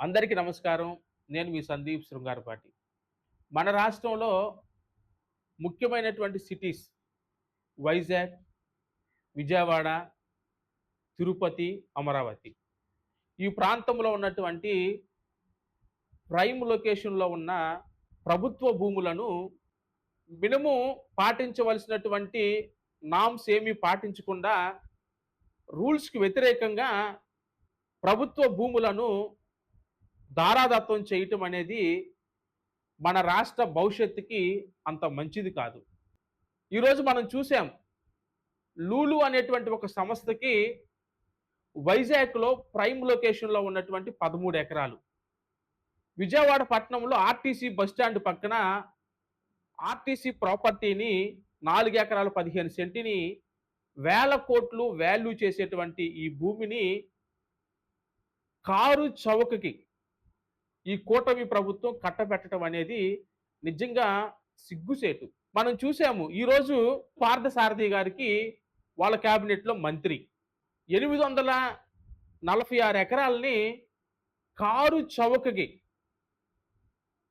అందరికీ నమస్కారం. నేను మీ సందీప్ శృంగారపాటి. మన రాష్ట్రంలో ముఖ్యమైనటువంటి సిటీస్ వైజాగ్ విజయవాడ తిరుపతి అమరావతి. ఈ ప్రాంతంలో ఉన్నటువంటి ప్రైమ్ లొకేషన్లో ఉన్న ప్రభుత్వ భూములను మినిమం పాటించవలసినటువంటి నామ్స్ ఏమీ పాటించకుండా రూల్స్కి వ్యతిరేకంగా ప్రభుత్వ భూములను దారాదత్వం చేయటం అనేది మన రాష్ట్ర భవిష్యత్తుకి అంత మంచిది కాదు. ఈరోజు మనం చూసాం లూలు అనేటువంటి ఒక సంస్థకి వైజాగ్లో ప్రైమ్ లొకేషన్లో ఉన్నటువంటి పదమూడు ఎకరాలు. విజయవాడ పట్టణంలో ఆర్టీసీ బస్ స్టాండ్ పక్కన ఆర్టీసీ ప్రాపర్టీని నాలుగు ఎకరాలు పదిహేను సెంటిని వేల కోట్లు వాల్యూ చేసేటువంటి ఈ భూమిని కారు చౌకకి ఈ కూటమి ప్రభుత్వం కట్టబెట్టడం అనేది నిజంగా సిగ్గుసేటు. మనం చూసాము ఈరోజు పార్థసారథి గారికి వాళ్ళ క్యాబినెట్లో మంత్రి. ఎనిమిది వందల నలభై ఆరు ఎకరాలని కారు చౌకకి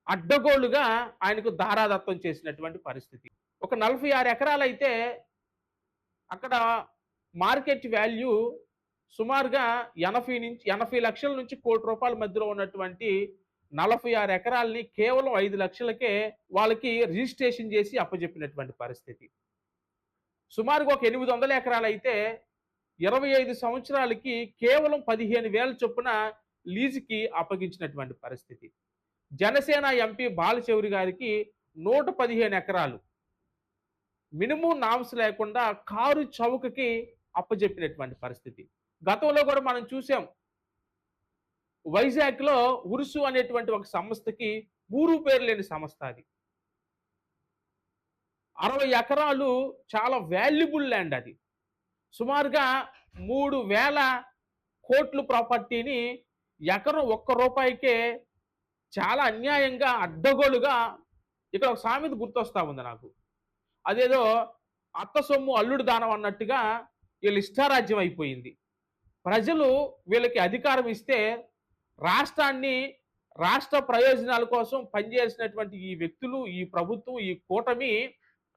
అడ్డగోలుగా ఆయనకు దారాదత్తం చేసినటువంటి పరిస్థితి. ఒక నలభై ఆరు ఎకరాలైతే అయితే అక్కడ మార్కెట్ వాల్యూ సుమారుగా ఎనభై నుంచి ఎనభై లక్షల నుంచి కోటి రూపాయల మధ్యలో ఉన్నటువంటి నలభై ఆరు ఎకరాలని కేవలం ఐదు లక్షలకే వాళ్ళకి రిజిస్ట్రేషన్ చేసి అప్పచెప్పినటువంటి పరిస్థితి. సుమారుగా ఒక ఎనిమిది వందల ఎకరాలు అయితే ఇరవై ఐదు సంవత్సరాలకి కేవలం పదిహేను వేల చొప్పున లీజుకి అప్పగించినటువంటి పరిస్థితి. జనసేన ఎంపీ బాలచౌరి గారికి నూట పదిహేను ఎకరాలు. మినిమం నామ్స్ లేకుండా కారు చౌకకి అప్పజెప్పినటువంటి పరిస్థితి. గతంలో కూడా మనం చూసాం వైజాగ్లో ఉరుసు అనేటువంటి ఒక సంస్థకి ఊరు పేరు లేని సంస్థ అది. అరవై ఎకరాలు చాలా వాల్యుబుల్ ల్యాండ్ అది. సుమారుగా మూడు వేల కోట్లు ప్రాపర్టీని ఎకరం ఒక్క రూపాయికే చాలా అన్యాయంగా అడ్డగోలుగా ఇక్కడ ఒక సామెత గుర్తొస్తా ఉంది నాకు. అదేదో అత్త సొమ్ము అల్లుడు దానం అన్నట్టుగా వీళ్ళు ఇష్టారాజ్యం అయిపోయింది. ప్రజలు వీళ్ళకి అధికారం ఇస్తే రాష్ట్రాన్ని రాష్ట్ర ప్రయోజనాల కోసం పనిచేసినటువంటి ఈ వ్యక్తులు ఈ ప్రభుత్వం ఈ కూటమి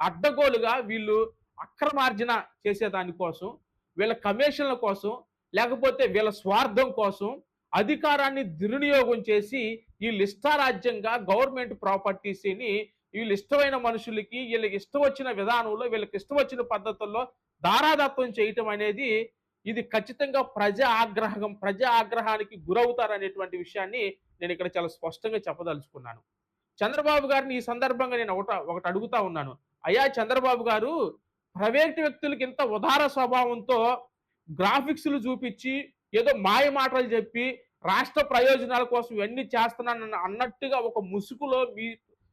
అడ్డగోలుగా వీళ్ళు అక్రమార్జన చేసేదాని కోసం వీళ్ళ కమిషన్ల కోసం లేకపోతే వీళ్ళ స్వార్థం కోసం అధికారాన్ని దుర్వినియోగం చేసి వీళ్ళు ఇష్టారాజ్యంగా గవర్నమెంట్ ప్రాపర్టీస్ని వీళ్ళు ఇష్టమైన మనుషులకి వీళ్ళకి ఇష్టం వచ్చిన విధానంలో వీళ్ళకి ఇష్టం వచ్చిన పద్ధతుల్లో దారాదత్వం చేయటం అనేది ఇది ఖచ్చితంగా ప్రజా ఆగ్రహం ప్రజా ఆగ్రహానికి గురవుతారనేటువంటి విషయాన్ని నేను ఇక్కడ చాలా స్పష్టంగా చెప్పదలుచుకున్నాను. చంద్రబాబు గారిని ఈ సందర్భంగా నేను ఒకట ఒకటి అడుగుతా ఉన్నాను. అయ్యా చంద్రబాబు గారు ప్రైవేట్ వ్యక్తులకి ఇంత ఉదార స్వభావంతో గ్రాఫిక్స్లు చూపించి ఏదో మాయ మాటలు చెప్పి రాష్ట్ర ప్రయోజనాల కోసం ఇవన్నీ చేస్తున్నాను అన్నట్టుగా ఒక ముసుగులో మీ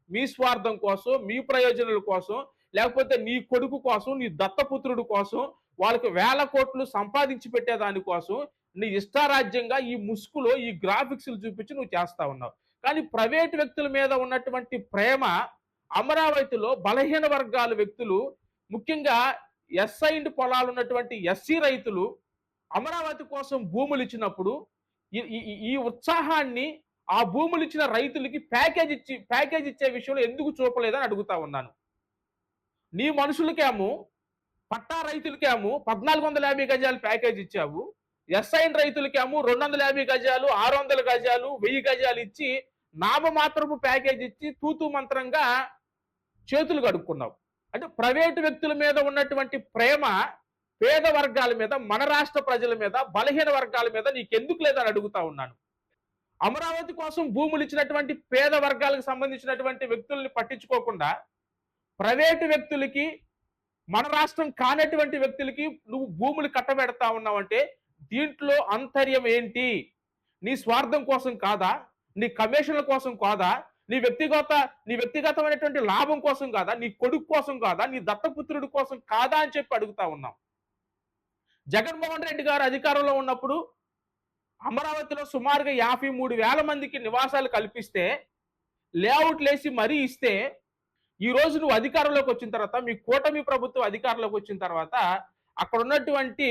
మీ స్వార్థం కోసం మీ ప్రయోజనాల కోసం లేకపోతే నీ కొడుకు కోసం నీ దత్తపుత్రుడు కోసం వాళ్ళకి వేల కోట్లు సంపాదించి పెట్టేదానికోసం నీ ఇష్టారాజ్యంగా ఈ ముసుగులో ఈ గ్రాఫిక్స్లు చూపించి నువ్వు చేస్తా ఉన్నావు. కానీ ప్రైవేట్ వ్యక్తుల మీద ఉన్నటువంటి ప్రేమ అమరావతిలో బలహీన వర్గాల వ్యక్తులు ముఖ్యంగా ఎస్ఐండ్ పొలాలు ఉన్నటువంటి ఎస్సీ రైతులు అమరావతి కోసం భూములు ఇచ్చినప్పుడు ఈ- ఈ ఉత్సాహాన్ని ఆ భూములు ఇచ్చిన రైతులకి ప్యాకేజ్ ఇచ్చి ప్యాకేజ్ ఇచ్చే విషయంలో ఎందుకు చూపలేదని అడుగుతా ఉన్నాను. నీ మనుషులకేమో పట్టా రైతులకేమో పద్నాలుగు వందల యాభై గజాలు ప్యాకేజ్ ఇచ్చావు. ఎస్ఐన్ రైతులకేమో రెండు వందల యాభై గజాలు ఆరు వందల గజాలు వెయ్యి గజాలు ఇచ్చి నామమాత్రపు ప్యాకేజ్ ఇచ్చి తూతూ మంత్రంగా చేతులు కడుక్కున్నావు. అంటే ప్రైవేటు వ్యక్తుల మీద ఉన్నటువంటి ప్రేమ పేద వర్గాల మీద మన రాష్ట్ర ప్రజల మీద బలహీన వర్గాల మీద నీకెందుకు లేదని అడుగుతా ఉన్నాను. అమరావతి కోసం భూములు ఇచ్చినటువంటి పేద వర్గాలకు సంబంధించినటువంటి వ్యక్తుల్ని పట్టించుకోకుండా ప్రైవేటు వ్యక్తులకి మన రాష్ట్రం కానటువంటి వ్యక్తులకి నువ్వు భూములు కట్టబెడతా ఉన్నావంటే దీంట్లో అంతర్యం ఏంటి? నీ స్వార్థం కోసం కాదా? నీ కమిషన్ల కోసం కాదా? నీ వ్యక్తిగత నీ వ్యక్తిగతమైనటువంటి లాభం కోసం కాదా? నీ కొడుకు కోసం కాదా? నీ దత్తపుత్రుడి కోసం కాదా అని చెప్పి అడుగుతా ఉన్నాం. జగన్మోహన్ రెడ్డి గారు అధికారంలో ఉన్నప్పుడు అమరావతిలో సుమారుగా యాభై మూడు వేల మందికి నివాసాలు కల్పిస్తే లేఅవుట్లు వేసి మరీ ఇస్తే ఈ రోజు నువ్వు అధికారంలోకి వచ్చిన తర్వాత మీ కూటమి ప్రభుత్వం అధికారంలోకి వచ్చిన తర్వాత అక్కడ ఉన్నటువంటి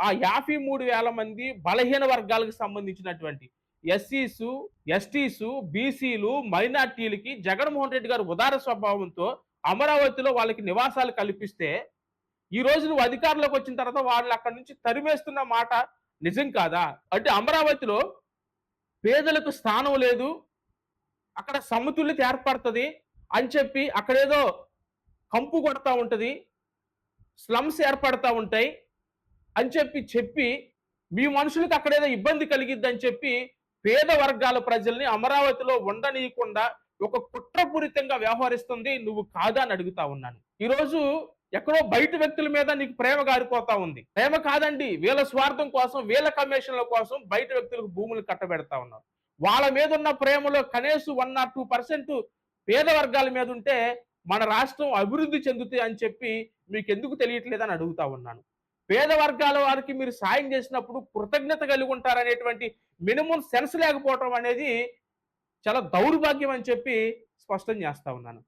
ఆ యాభై మూడు వేల మంది బలహీన వర్గాలకు సంబంధించినటువంటి ఎస్సీసు ఎస్టీసు బీసీలు మైనార్టీలకి జగన్మోహన్ రెడ్డి గారు ఉదార స్వభావంతో అమరావతిలో వాళ్ళకి నివాసాలు కల్పిస్తే ఈ రోజు నువ్వు అధికారంలోకి వచ్చిన తర్వాత వాళ్ళు అక్కడి నుంచి తరిమేస్తున్న మాట నిజం కాదా? అంటే అమరావతిలో పేదలకు స్థానం లేదు అక్కడ సమతుల్యత ఏర్పడుతుంది అని చెప్పి అక్కడేదో కంపు కొడతా ఉంటది స్లమ్స్ ఏర్పడతా ఉంటాయి అని చెప్పి చెప్పి మీ మనుషులకు అక్కడేదో ఇబ్బంది కలిగిద్ది అని చెప్పి పేద వర్గాల ప్రజల్ని అమరావతిలో ఉండనీయకుండా ఒక కుట్రపూరితంగా వ్యవహరిస్తుంది నువ్వు కాదా అని అడుగుతా ఉన్నాను. ఈరోజు ఎక్కడో బయట వ్యక్తుల మీద నీకు ప్రేమ గారిపోతా ఉంది. ప్రేమ కాదండి వీళ్ళ స్వార్థం కోసం వీళ్ళ కమిషన్ల కోసం బయట వ్యక్తులకు భూములు కట్టబెడతా ఉన్నారు. వాళ్ళ మీద ఉన్న ప్రేమలో కనీసం వన్ ఆర్ టూ పర్సెంట్ పేద వర్గాల మీద ఉంటే మన రాష్ట్రం అభివృద్ధి చెందుతాయి అని చెప్పి మీకు ఎందుకు తెలియట్లేదని అడుగుతా ఉన్నాను. పేద వర్గాల వారికి మీరు సాయం చేసినప్పుడు కృతజ్ఞత కలిగి ఉంటారనేటువంటి మినిమం సెన్స్ లేకపోవటం అనేది చాలా దౌర్భాగ్యం అని చెప్పి స్పష్టం చేస్తా ఉన్నాను.